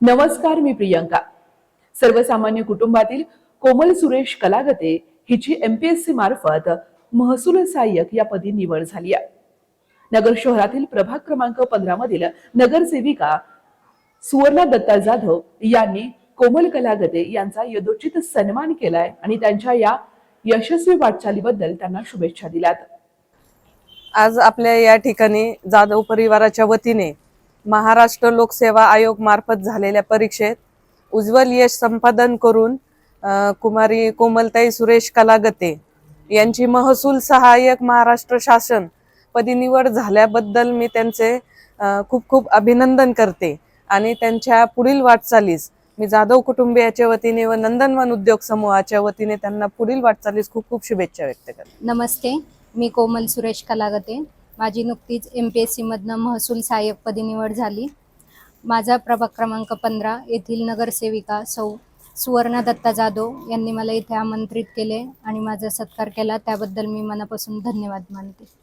नमस्कार मी प्रियंका. सर्वसामान्य कुटुंबातील कोमल सुरेश कलागते हिची एमपीएससी मार्फत महसूल सहाय्यक या पदी निवड झाली आहे. नगर शहरातील प्रभाग क्रमांक पंधरा मधील नगरसेविका सुवर्णा दत्ता जाधव यांनी कोमल कलागते यांचा यदोचित सन्मान केलाय आणि त्यांच्या या यशस्वी वाटचालीबद्दल त्यांना शुभेच्छा दिल्यात. आज आपल्या या ठिकाणी जाधव परिवाराच्या वतीने महाराष्ट्र लोकसेवा आयोग मार्फत झालेल्या परीक्षेत उज्ज्वल यश संपादन करून कुमारी कोमलताई सुरेश कलागते यांची महसूल सहाय्यक महाराष्ट्र शासन पदी निवड झाल्याबद्दल मी त्यांचे खूप खूप अभिनंदन करते. आणि त्यांच्या पुढील वाटचालीस मी जाधव कुटुंबियाच्या वतीने व नंदनवन उद्योग समूहाच्या वतीने त्यांना पुढील वाटचालीस खूप खूप शुभेच्छा व्यक्त करते. नमस्ते मी कोमल सुरेश कलागते. माझी नुकतीच एम पी एस सीमधनं महसूल सहाय्यकपदी निवड झाली. माझा प्रभाग क्रमांक पंधरा येथील नगरसेविका सौ सुवर्णा दत्ता जाधव यांनी मला इथे आमंत्रित केले आणि माझा सत्कार केला. त्याबद्दल मी मनापासून धन्यवाद मानते.